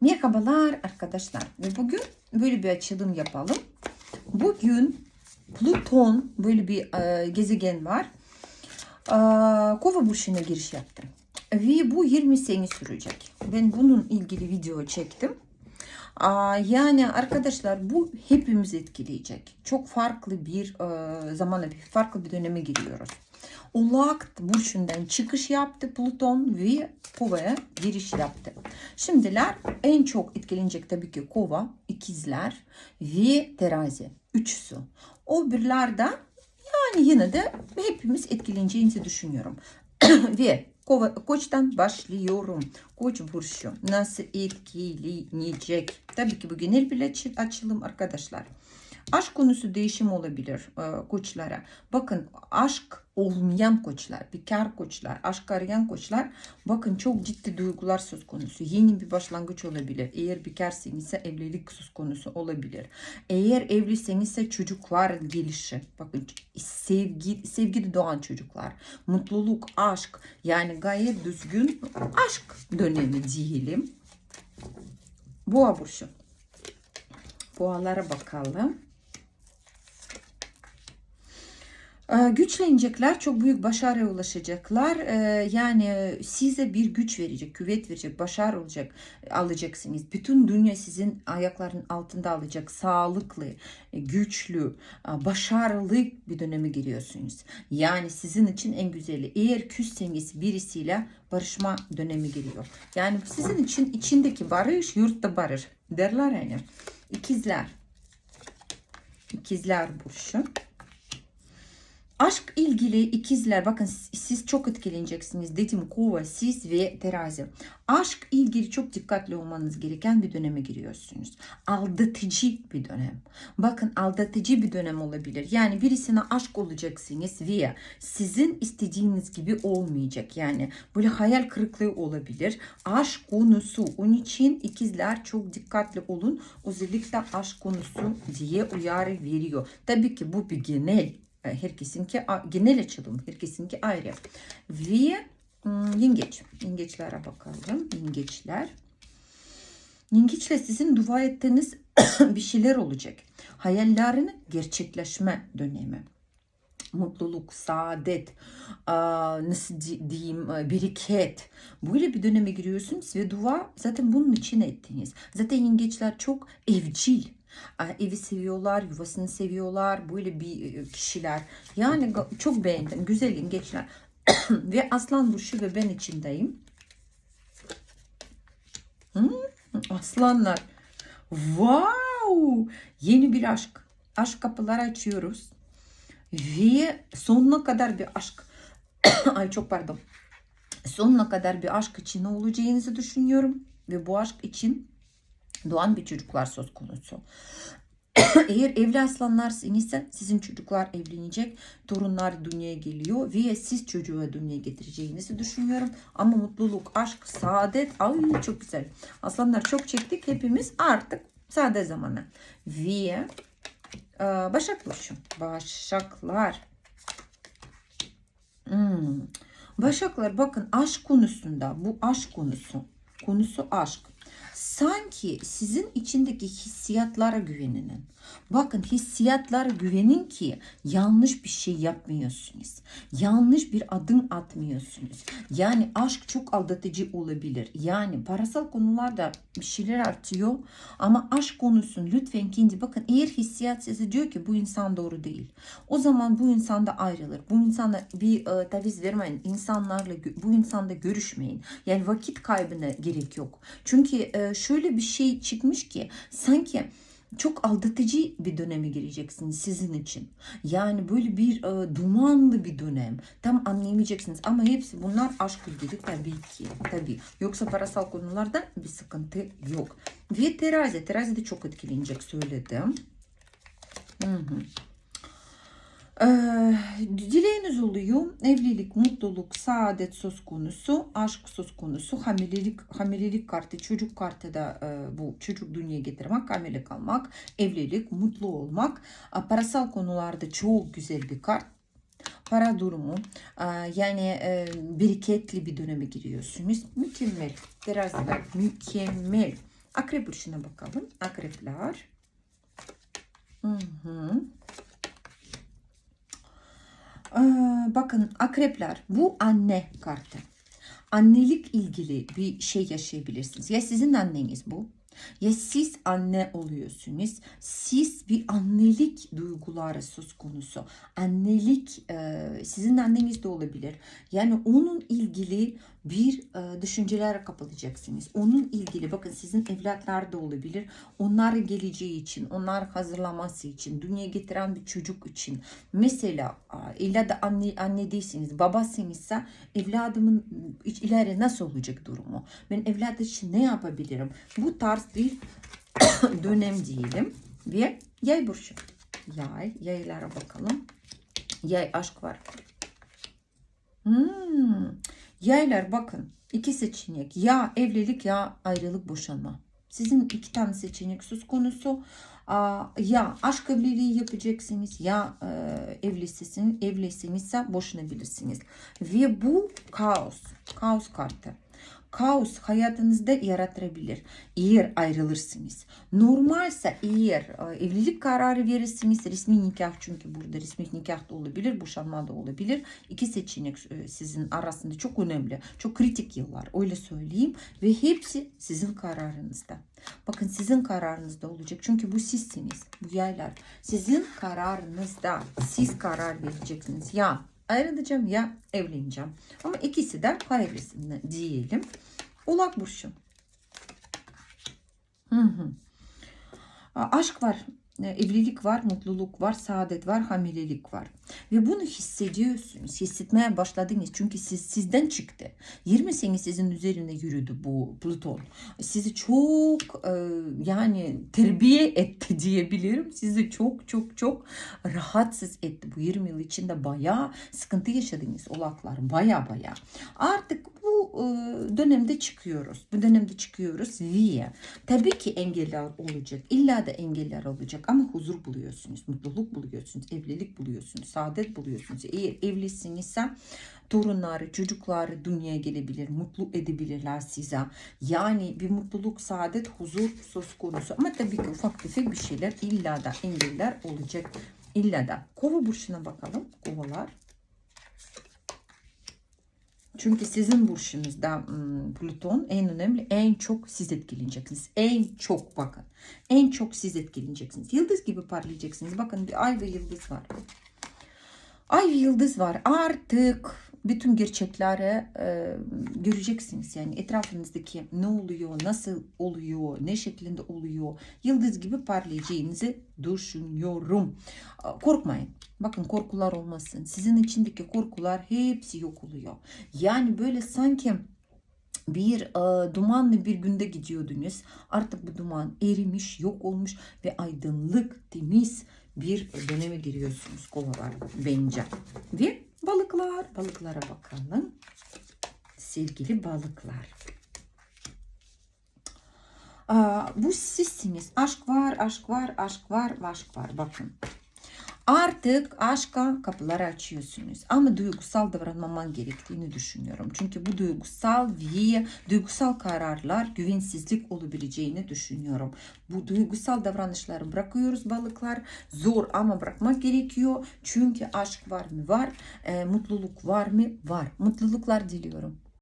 Merhabalar arkadaşlar. Ve bugün böyle bir açılım yapalım. Bugün Plüton böyle bir e, gezegen var. E, Kova burçuna giriş yaptı. Ve bu 20 sene sürecek. Ben bunun ilgili video çektim. Aa, Yani arkadaşlar bu hepimiz etkileyecek. Çok farklı bir e, zamana, farklı bir döneme giriyoruz. Oğlak burçundan çıkış yaptı Plüton ve Kova'ya giriş yaptı. Şimdiler en çok etkilenecek tabii ki Kova, ikizler ve terazi. Üçüsü. O birlerde yani yine de hepimiz etkileneceğinizi düşünüyorum. ve Kova, koçtan başlıyorum. Koç burcu nasıl etkileyecek? Tabii ki bu genel bir açı- açılım arkadaşlar. Aşk konusu değişim olabilir e, koçlara. Bakın aşk olmayan koçlar, bekar koçlar, aşk arayan koçlar bakın çok ciddi duygular söz konusu. Yeni bir başlangıç olabilir. Eğer bekarsanız ise evlilik söz konusu olabilir. Eğer evliyseniz ise çocuklar gelişi. Bakın sevgi, sevgili doğan çocuklar. Mutluluk, aşk yani gayet düzgün aşk dönemi diyelim. Boğa burcu. Boğalara bakalım. Ee, Güçlenecekler, çok büyük başarıya ulaşacaklar. Ee, Yani size bir güç verecek, küvet verecek, başarı olacak, alacaksınız. Bütün dünya sizin ayakların altında alacak. Sağlıklı, güçlü, başarılı bir döneme giriyorsunuz. Yani sizin için en güzeli. Eğer küsseniz birisiyle barışma dönemi giriyor. Yani sizin için içindeki barış, yurtta barış derler yani. İkizler. İkizler burcu. Aşk ilgili ikizler bakın siz çok etkileneceksiniz. Dedim kova siz ve terazi. Aşk ilgili çok dikkatli olmanız gereken bir döneme giriyorsunuz. Aldatıcı bir dönem. Bakın aldatıcı bir dönem olabilir. Yani birisine aşk olacaksınız ve sizin istediğiniz gibi olmayacak. Yani böyle hayal kırıklığı olabilir. Aşk konusu. Onun için ikizler çok dikkatli olun. Özellikle aşk konusu diye uyarı veriyor. Tabii ki bu bir genel herkesinki genel açılım, herkesinki ayrı. Ve ım, yengeç, yengeçlere bakalım. Yengeçler. Yengeçler sizin dua ettiğiniz bir şeyler olacak. Hayallerin gerçekleşme dönemi. Mutluluk, saadet, nasıl diyeyim, bereket. Böyle bir döneme giriyorsunuz ve dua zaten bunun için ettiniz. Zaten yengeçler çok evcil evi seviyorlar, yuvasını seviyorlar. Böyle bir kişiler. Yani çok beğendim. Güzel yengeçler. ve Aslan Burcu ve ben içindeyim. Hmm, aslanlar. Wow! Yeni bir aşk. Aşk kapıları açıyoruz. Ve sonuna kadar bir aşk. Ay çok pardon. Sonuna kadar bir aşk içinde olacağınızı düşünüyorum. Ve bu aşk için doğan bir çocuklar söz konusu. Eğer evli aslanlarsınız ise sizin çocuklar evlenecek, torunlar dünyaya geliyor ve siz çocuğu dünyaya getireceğinizi düşünüyorum. Ama mutluluk, aşk, saadet, ay çok güzel. Aslanlar çok çektik hepimiz artık sade zamanı. Ve e, Başak Burcu. Başaklar. Hmm. Başaklar bakın aşk konusunda bu aşk konusu. Konusu aşk sanki sizin içindeki hissiyatlara güvenin. Bakın hissiyatlara güvenin ki yanlış bir şey yapmıyorsunuz. Yanlış bir adım atmıyorsunuz. Yani aşk çok aldatıcı olabilir. Yani parasal konularda bir şeyler artıyor ama aşk konusunu lütfen kendi bakın eğer hissiyat size diyor ki bu insan doğru değil. O zaman bu insan da ayrılır. Bu insana bir e, taviz vermeyin. İnsanlarla bu insanda görüşmeyin. Yani vakit kaybına gerek yok. Çünkü e, şöyle bir şey çıkmış ki sanki çok aldatıcı bir döneme gireceksiniz sizin için. Yani böyle bir e, dumanlı bir dönem. Tam anlayamayacaksınız ama hepsi bunlar aşk ilgili tabii ki. Tabii. Yoksa parasal konularda bir sıkıntı yok. Ve terazi. Terazi de çok etkilenecek söyledim. Hı hı. Ee, dileğiniz oluyor. Evlilik, mutluluk, saadet söz konusu, aşk söz konusu, hamilelik, hamilelik kartı, çocuk kartı da e, bu çocuk dünyaya getirmek, hamile kalmak, evlilik, mutlu olmak. E, parasal konularda çok güzel bir kart para durumu yani e, bereketli bir döneme giriyorsunuz. Mükemmel. Teraziler mükemmel. Akrep burçuna bakalım. Akrepler. Hı hı. Ee, bakın akrepler bu anne kartı. Annelik ilgili bir şey yaşayabilirsiniz. Ya sizin anneniz bu ya siz anne oluyorsunuz. Siz bir annelik duyguları söz konusu. Annelik e, sizin anneniz de olabilir. Yani onun ilgili bir e, düşüncelere kapılacaksınız. Onun ilgili bakın sizin evlatlar da olabilir. Onlar geleceği için, onlar hazırlaması için, dünyaya getiren bir çocuk için. Mesela e, illa da anne, anne değilsiniz, babasınızsa evladımın ileri nasıl olacak durumu? Ben evlat için ne yapabilirim? Bu tarz bir dönem diyelim. Ve yay burcu. Yay, yaylara bakalım. Yay aşk var. Hmm. Yaylar bakın iki seçenek ya evlilik ya ayrılık boşanma. Sizin iki tane seçenek söz konusu. Ya aşk evliliği yapacaksınız ya e, evlisiniz, evlisinizse boşanabilirsiniz. Ve bu kaos, kaos kartı kaos hayatınızda yaratabilir. Eğer ayrılırsınız. Normalse eğer e, evlilik kararı verirsiniz resmi nikah çünkü burada resmi nikah da olabilir, boşanma da olabilir. İki seçenek e, sizin arasında çok önemli. Çok kritik yıllar öyle söyleyeyim ve hepsi sizin kararınızda. Bakın sizin kararınızda olacak. Çünkü bu sizsiniz. Bu yaylar. Sizin kararınızda. Siz karar vereceksiniz. Ya ayrılacağım ya evleneceğim. Ama ikisi de hayırlısını diyelim. Oğlak burcu. Hı hı. Aşk var, e, evlilik var, mutluluk var, saadet var, hamilelik var. Ve bunu hissediyorsunuz, hissetmeye başladınız. Çünkü siz sizden çıktı. 20 sene sizin üzerinde yürüdü bu Plüton. Sizi çok e, yani terbiye etti diyebilirim. Sizi çok çok çok rahatsız etti. Bu 20 yıl içinde bayağı sıkıntı yaşadınız oğlaklar. Baya baya. Artık bu e, dönemde çıkıyoruz. Bu dönemde çıkıyoruz diye. Tabii ki engeller olacak. İlla da engeller olacak ama huzur buluyorsunuz. Mutluluk buluyorsunuz. Evlilik buluyorsunuz. Saadet buluyorsunuz. Eğer evlisinizse torunları, çocukları dünyaya gelebilir. Mutlu edebilirler size. Yani bir mutluluk, saadet, huzur söz konusu. Ama tabii ki ufak tefek bir şeyler illa da engeller olacak. İlla da. Kova burçuna bakalım. Kovalar. Çünkü sizin burçunuzda Plüton en önemli, en çok siz etkileneceksiniz. En çok bakın. En çok siz etkileneceksiniz. Yıldız gibi parlayacaksınız. Bakın bir ay ve yıldız var. Ay ve yıldız var. Artık bütün gerçekleri e, göreceksiniz. Yani etrafınızdaki ne oluyor, nasıl oluyor, ne şeklinde oluyor. Yıldız gibi parlayacağınızı düşünüyorum. Korkmayın. Bakın korkular olmasın. Sizin içindeki korkular hepsi yok oluyor. Yani böyle sanki bir e, dumanlı bir günde gidiyordunuz. Artık bu duman erimiş, yok olmuş ve aydınlık, temiz bir döneme giriyorsunuz kovalar bence. Ve balıklar, balıklara bakalım. Sevgili balıklar. Aa, bu sizsiniz. Aşk var, aşk var, aşk var, aşk var. Bakın. Artık aşka kapıları açıyorsunuz. Ama duygusal davranmaman gerektiğini düşünüyorum. Çünkü bu duygusal ve duygusal kararlar güvensizlik olabileceğini düşünüyorum. Bu duygusal davranışları bırakıyoruz balıklar. Zor ama bırakmak gerekiyor. Çünkü aşk var mı? Var. E, mutluluk var mı? Var. Mutluluklar diliyorum.